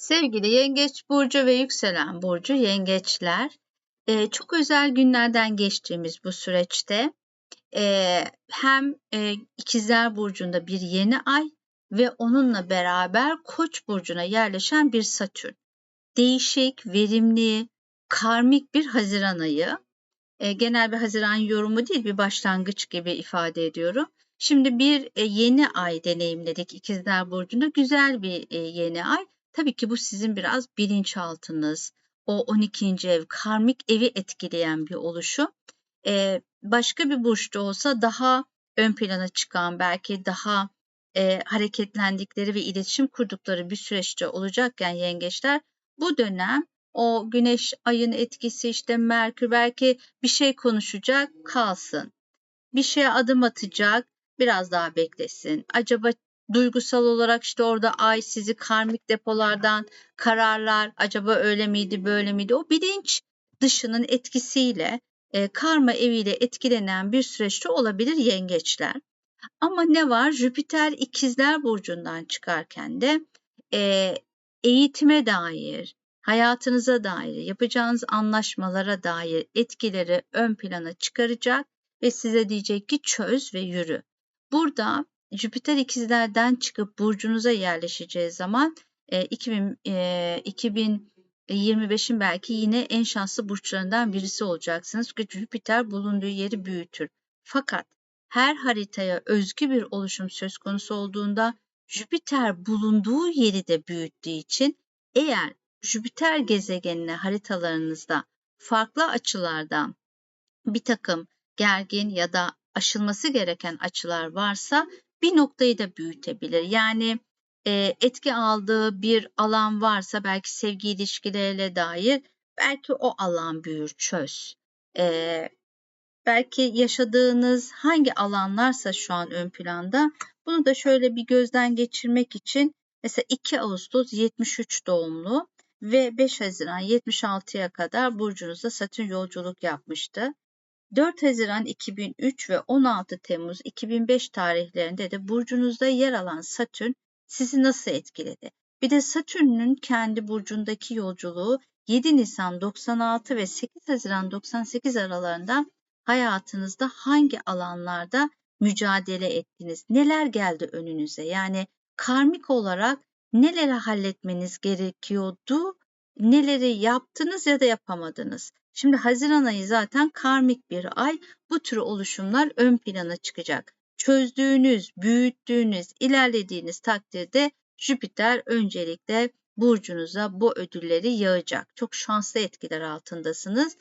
Sevgili Yengeç Burcu ve Yükselen Burcu Yengeçler, e, çok özel günlerden geçtiğimiz bu süreçte e, hem e, İkizler Burcu'nda bir yeni ay ve onunla beraber Koç Burcu'na yerleşen bir Satürn. Değişik, verimli, karmik bir Haziran ayı. Genel bir Haziran yorumu değil, bir başlangıç gibi ifade ediyorum. Şimdi bir yeni ay deneyimledik İkizler Burcu'nda. Güzel bir yeni ay Tabii ki bu sizin biraz bilinçaltınız, o 12. ev, karmik evi etkileyen bir oluşum. Ee, başka bir burçta olsa daha ön plana çıkan, belki daha e, hareketlendikleri ve iletişim kurdukları bir süreçte olacakken yengeçler bu dönem o güneş ayın etkisi işte Merkür belki bir şey konuşacak kalsın. Bir şeye adım atacak biraz daha beklesin. Acaba duygusal olarak işte orada ay sizi karmik depolardan kararlar acaba öyle miydi böyle miydi o bilinç dışının etkisiyle e, karma eviyle etkilenen bir süreçte olabilir yengeçler. Ama ne var? Jüpiter ikizler burcundan çıkarken de e, eğitime dair, hayatınıza dair, yapacağınız anlaşmalara dair etkileri ön plana çıkaracak ve size diyecek ki çöz ve yürü. Burada Jüpiter ikizlerden çıkıp burcunuza yerleşeceği zaman e, 2000, e, 2025'in belki yine en şanslı burçlarından birisi olacaksınız. Çünkü Jüpiter bulunduğu yeri büyütür. Fakat her haritaya özgü bir oluşum söz konusu olduğunda Jüpiter bulunduğu yeri de büyüttüğü için eğer Jüpiter gezegenine haritalarınızda farklı açılardan bir takım gergin ya da aşılması gereken açılar varsa bir noktayı da büyütebilir. Yani e, etki aldığı bir alan varsa belki sevgi ilişkileriyle dair belki o alan büyür, çöz. E, belki yaşadığınız hangi alanlarsa şu an ön planda bunu da şöyle bir gözden geçirmek için mesela 2 Ağustos 73 doğumlu ve 5 Haziran 76'ya kadar burcunuzda Satürn yolculuk yapmıştı. 4 Haziran 2003 ve 16 Temmuz 2005 tarihlerinde de burcunuzda yer alan Satürn sizi nasıl etkiledi? Bir de Satürn'ün kendi burcundaki yolculuğu 7 Nisan 96 ve 8 Haziran 98 aralarında hayatınızda hangi alanlarda mücadele ettiniz? Neler geldi önünüze? Yani karmik olarak neleri halletmeniz gerekiyordu? Neleri yaptınız ya da yapamadınız? Şimdi Haziran ayı zaten karmik bir ay. Bu tür oluşumlar ön plana çıkacak. Çözdüğünüz, büyüttüğünüz, ilerlediğiniz takdirde Jüpiter öncelikle burcunuza bu ödülleri yağacak. Çok şanslı etkiler altındasınız.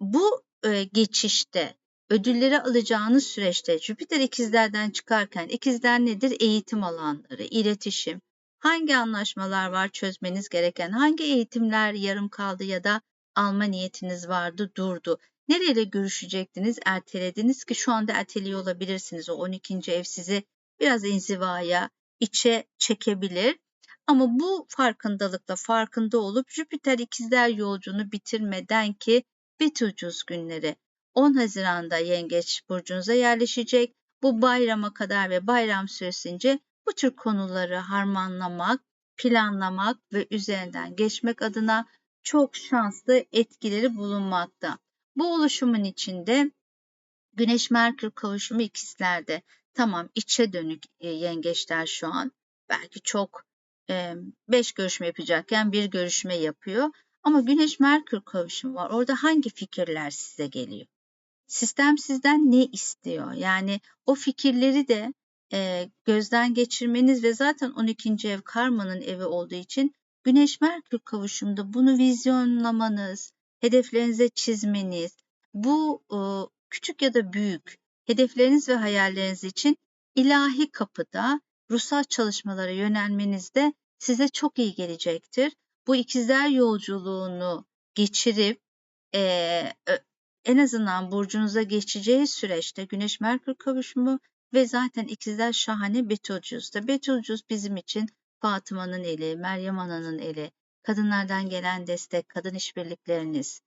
Bu e, geçişte ödülleri alacağınız süreçte Jüpiter ikizlerden çıkarken ikizler nedir? Eğitim alanları, iletişim. Hangi anlaşmalar var çözmeniz gereken? Hangi eğitimler yarım kaldı ya da alma niyetiniz vardı durdu. Nereyle görüşecektiniz ertelediniz ki şu anda erteliyor olabilirsiniz. O 12. ev sizi biraz inzivaya, içe çekebilir. Ama bu farkındalıkla farkında olup Jüpiter ikizler yolcunu bitirmeden ki Betelgeuse günleri 10 Haziran'da Yengeç burcunuza yerleşecek. Bu bayrama kadar ve bayram süresince bu tür konuları harmanlamak, planlamak ve üzerinden geçmek adına çok şanslı etkileri bulunmakta. Bu oluşumun içinde Güneş Merkür kavuşumu ikizlerde. Tamam içe dönük e, yengeçler şu an. Belki çok e, beş görüşme yapacakken bir görüşme yapıyor. Ama Güneş Merkür kavuşumu var. Orada hangi fikirler size geliyor? Sistem sizden ne istiyor? Yani o fikirleri de e, gözden geçirmeniz ve zaten 12. ev karmanın evi olduğu için Güneş Merkür kavuşumunda bunu vizyonlamanız, hedeflerinize çizmeniz, bu e, küçük ya da büyük hedefleriniz ve hayalleriniz için ilahi kapıda ruhsal çalışmalara yönelmeniz de size çok iyi gelecektir. Bu ikizler yolculuğunu geçirip e, en azından burcunuza geçeceği süreçte Güneş Merkür kavuşumu ve zaten ikizler şahane Betelgeuse. Betelgeuse bizim için Fatıma'nın eli, Meryem Ana'nın eli, kadınlardan gelen destek, kadın işbirlikleriniz,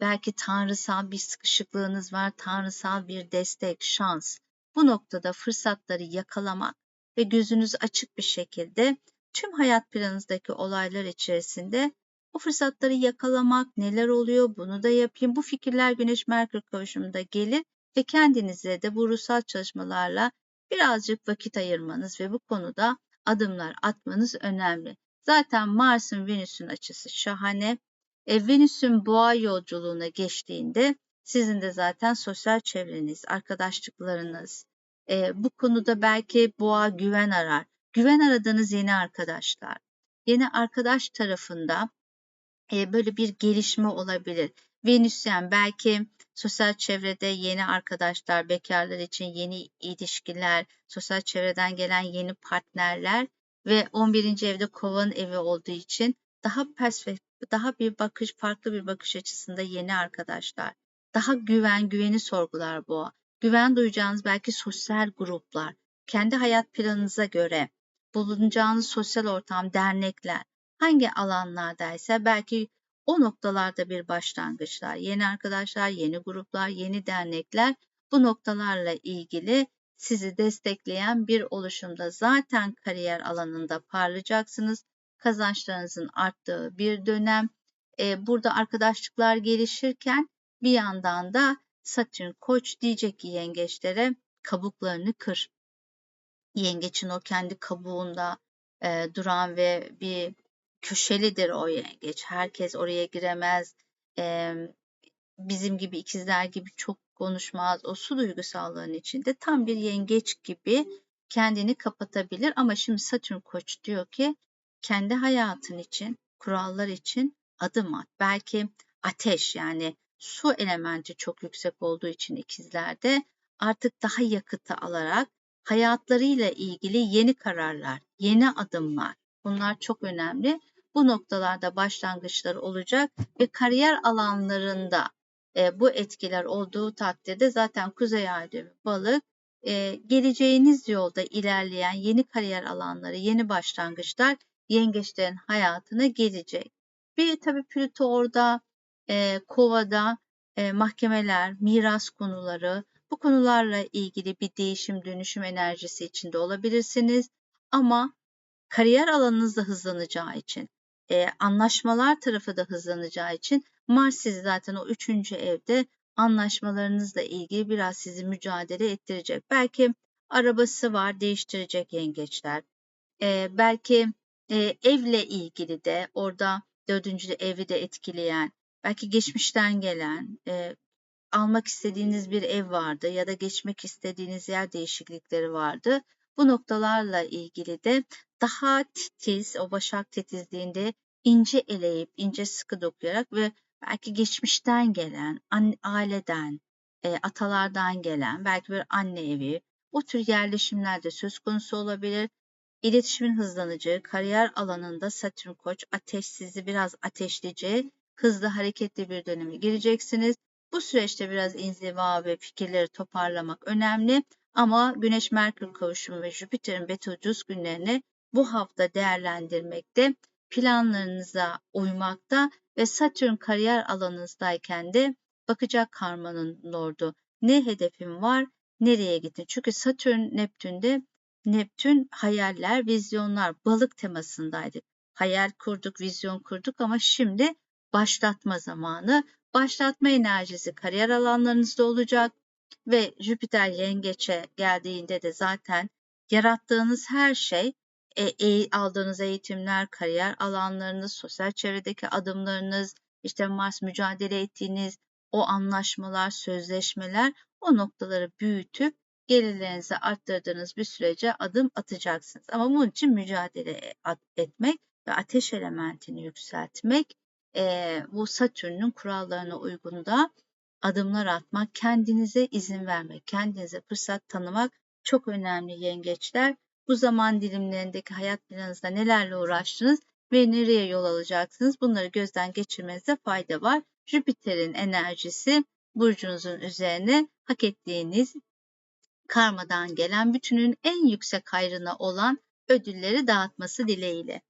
belki tanrısal bir sıkışıklığınız var, tanrısal bir destek, şans. Bu noktada fırsatları yakalamak ve gözünüz açık bir şekilde tüm hayat planınızdaki olaylar içerisinde o fırsatları yakalamak, neler oluyor bunu da yapayım. Bu fikirler Güneş Merkür kavuşumunda gelir ve kendinize de bu ruhsal çalışmalarla birazcık vakit ayırmanız ve bu konuda adımlar atmanız önemli. Zaten Mars'ın Venüs'ün açısı şahane. E, Venüs'ün boğa yolculuğuna geçtiğinde sizin de zaten sosyal çevreniz, arkadaşlıklarınız, e, bu konuda belki boğa güven arar. Güven aradığınız yeni arkadaşlar. Yeni arkadaş tarafında e, böyle bir gelişme olabilir. Venüsyen belki sosyal çevrede yeni arkadaşlar, bekarlar için yeni ilişkiler, sosyal çevreden gelen yeni partnerler ve 11. evde kovan evi olduğu için daha perspektif, daha bir bakış, farklı bir bakış açısında yeni arkadaşlar. Daha güven, güveni sorgular bu. Güven duyacağınız belki sosyal gruplar, kendi hayat planınıza göre bulunacağınız sosyal ortam, dernekler, hangi alanlardaysa belki o noktalarda bir başlangıçlar, yeni arkadaşlar, yeni gruplar, yeni dernekler bu noktalarla ilgili sizi destekleyen bir oluşumda zaten kariyer alanında parlayacaksınız. Kazançlarınızın arttığı bir dönem. Ee, burada arkadaşlıklar gelişirken bir yandan da Satürn koç diyecek ki yengeçlere kabuklarını kır. Yengeçin o kendi kabuğunda e, duran ve bir köşelidir o yengeç. Herkes oraya giremez. E, bizim gibi ikizler gibi çok konuşmaz. O su duygusallığın içinde tam bir yengeç gibi kendini kapatabilir. Ama şimdi Satürn Koç diyor ki kendi hayatın için, kurallar için adım at. Belki ateş yani su elementi çok yüksek olduğu için ikizlerde artık daha yakıtı alarak hayatlarıyla ilgili yeni kararlar, yeni adımlar bunlar çok önemli. Bu noktalarda başlangıçlar olacak ve kariyer alanlarında e, bu etkiler olduğu takdirde zaten Kuzey Ay balık e, geleceğiniz yolda ilerleyen yeni kariyer alanları, yeni başlangıçlar yengeçlerin hayatına gelecek. Bir tabii Plüto orada e, kovada e, mahkemeler, miras konuları, bu konularla ilgili bir değişim dönüşüm enerjisi içinde olabilirsiniz. Ama kariyer alanınız da hızlanacağı için, e, anlaşmalar tarafı da hızlanacağı için Mars sizi zaten o üçüncü evde anlaşmalarınızla ilgili biraz sizi mücadele ettirecek. Belki arabası var değiştirecek yengeçler. E, belki e, evle ilgili de orada dördüncü evi de etkileyen belki geçmişten gelen, e, almak istediğiniz bir ev vardı ya da geçmek istediğiniz yer değişiklikleri vardı. Bu noktalarla ilgili de daha titiz, o başak titizliğinde ince eleyip, ince sıkı dokuyarak ve belki geçmişten gelen, aileden, e, atalardan gelen, belki bir anne evi, bu tür yerleşimler de söz konusu olabilir. İletişimin hızlanacağı, kariyer alanında Satürn Koç ateş sizi biraz ateşleyici, hızlı hareketli bir döneme gireceksiniz. Bu süreçte biraz inziva ve fikirleri toparlamak önemli ama Güneş Merkür kavuşumu ve Jüpiter'in Betelgeuse günlerini bu hafta değerlendirmekte, planlarınıza uymakta ve Satürn kariyer alanınızdayken de bakacak karmanın lordu. Ne hedefim var, nereye gittin? Çünkü Satürn Neptün'de Neptün hayaller, vizyonlar, balık temasındaydık. Hayal kurduk, vizyon kurduk ama şimdi başlatma zamanı. Başlatma enerjisi kariyer alanlarınızda olacak ve Jüpiter yengeçe geldiğinde de zaten yarattığınız her şey e, e, aldığınız eğitimler, kariyer alanlarınız, sosyal çevredeki adımlarınız, işte Mars mücadele ettiğiniz o anlaşmalar, sözleşmeler o noktaları büyütüp gelirlerinizi arttırdığınız bir sürece adım atacaksınız. Ama bunun için mücadele etmek ve ateş elementini yükseltmek e, bu Satürn'ün kurallarına uygun da adımlar atmak, kendinize izin vermek, kendinize fırsat tanımak çok önemli yengeçler. Bu zaman dilimlerindeki hayat planınızda nelerle uğraştınız ve nereye yol alacaksınız bunları gözden geçirmenize fayda var. Jüpiter'in enerjisi burcunuzun üzerine hak ettiğiniz karmadan gelen bütünün en yüksek hayrına olan ödülleri dağıtması dileğiyle.